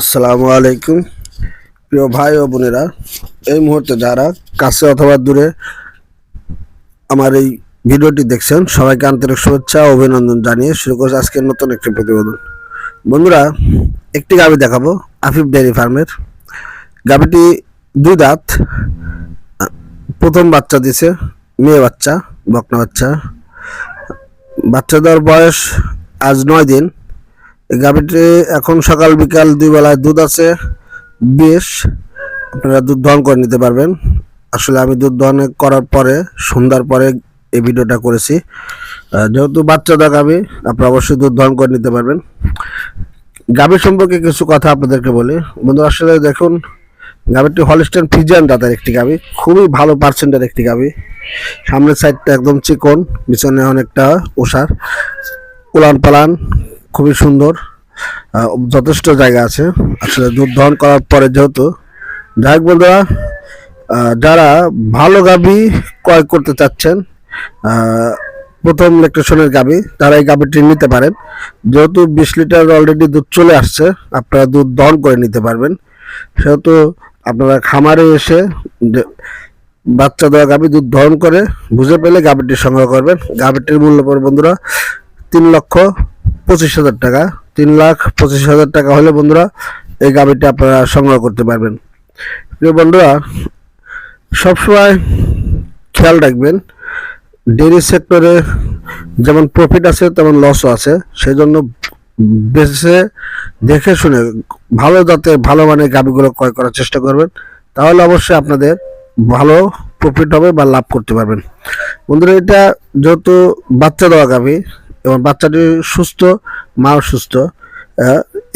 আসসালামু আলাইকুম। প্রিয় ভাই ও বোনেরা, এই মুহূর্তে যারা কাছে অথবা দূরে আমার এই ভিডিওটি দেখছেন, সবাইকে আন্তরিক শুভেচ্ছা অভিনন্দন জানিয়ে শুরু করছে আজকের নতুন একটি প্রতিবেদন। বন্ধুরা, একটি গাবি দেখাবো, আফিফ ডেয়ারি ফার্মের। গাবিটি দুই দাঁত, প্রথম বাচ্চা দিছে, মেয়ে বাচ্চা, বকনা বাচ্চা। বাচ্চা দেওয়ার বয়স আজ নয় দিন। গাভীটি এখন সকাল বিকাল দুই বেলায় দুধ আছে বেশ আপনারা দুধ দহন করে নিতে পারবেন। আসলে আমি দুধ দহন করার পরে, সন্ধ্যার পরে এই ভিডিওটা করেছি। যেহেতু বাচ্চা দা গাভী আপনারা অবশ্যই দুধ দহন করে নিতে পারবেন। গাভী সম্পর্কে কিছু কথা আপনাদেরকে বলি। বন্ধু আসলে দেখুন, গাভীটি হলিস্টান ফিজিয়ান দাতার একটি গাভী। খুবই ভালো পার্সেন্টের একটি গাভী। সামনের সাইডটা একদম চিকন, পিছনে অনেকটা ওষার উলান পালান খুবই সুন্দর। যথেষ্ট জায়গা আছে। আসলে দুধ দহন করার পরে যেহেতু, যাই বন্ধুরা যারা ভালো গাবি ক্রয় করতে চাচ্ছেন প্রথম ইলেকট্রিশনের গাভী তারা এই গাভীটি নিতে পারেন। যেহেতু বিশ লিটার অলরেডি দুধ চলে আসছে, আপনারা দুধ দহন করে নিতে পারবেন। সেহেতু আপনারা খামারে এসে বাচ্চা দেওয়া গাভী দুধ দহন করে বুঝে পেলে গাভীটি সংগ্রহ করবেন। গাভীটির মূল্য পড়ে বন্ধুরা, তিন লক্ষ পঁচিশ হাজার টাকা। তিন লাখ পঁচিশ হাজার টাকা হলে বন্ধুরা, এই গাভীটি আপনারা সংগ্রহ করতে পারবেন। প্রিয় বন্ধুরা, সবসময় খেয়াল রাখবেন ডেয়ারি সেক্টরে যেমন প্রফিট আছে, তেমন লসও আছে। সেই জন্য বেছে দেখে শুনে ভালো যাতে ভালো মানের গাভীগুলো ক্রয় করার চেষ্টা করবেন। তাহলে অবশ্যই আপনাদের ভালো প্রফিট হবে বা লাভ করতে পারবেন। বন্ধুরা, এটা যেহেতু বাচ্চা দেওয়া গাভী এবং বাচ্চাটি সুস্থ, মাও সুস্থ।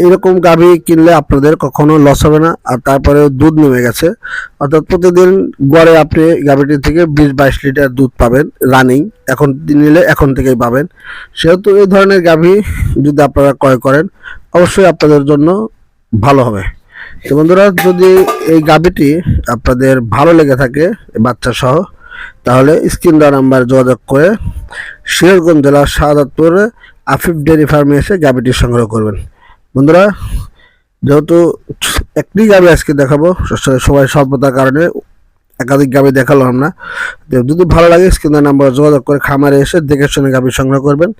এরকম গাভী কিনলে আপনাদের কখনো লস হবে না। আর তারপরে দুধ নেমে গেছে। অর্থাৎ প্রতিদিন গড়ে আপনি গাভীটি থেকে বিশ বাইশ লিটার দুধ পাবেন রানিং। এখন নিলে এখন থেকেই পাবেন। সেহেতু এই ধরনের গাভী যদি আপনারা ক্রয় করেন, অবশ্যই আপনাদের জন্য ভালো হবে। তো বন্ধুরা, যদি এই গাভীটি আপনাদের ভালো লেগে থাকে বাচ্চা সহ তাহলে স্ক্রিন দেওয়া নাম্বার যোগাযোগ করে শিরগঞ্জ জেলার শাহাদাতপুরে আফিফ ডেয়ারি ফার্মে এসে গাভীটি সংগ্রহ করবেন। বন্ধুরা, যেহেতু একটি গাভী আজকে দেখাবো সবাই স্বল্পতার কারণে একাধিক গাভী দেখালাম না। যদি ভালো লাগে, স্ক্রিন দেওয়া নাম্বার যোগাযোগ করে খামারে এসে দেখে শুনে গাভী সংগ্রহ করবেন।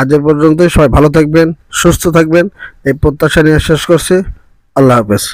আজ পর্যন্তই, সবাই ভালো থাকবেন, সুস্থ থাকবেন। এই প্রত্যাশা নিয়ে শেষ করছি। আল্লাহ হাফেজ।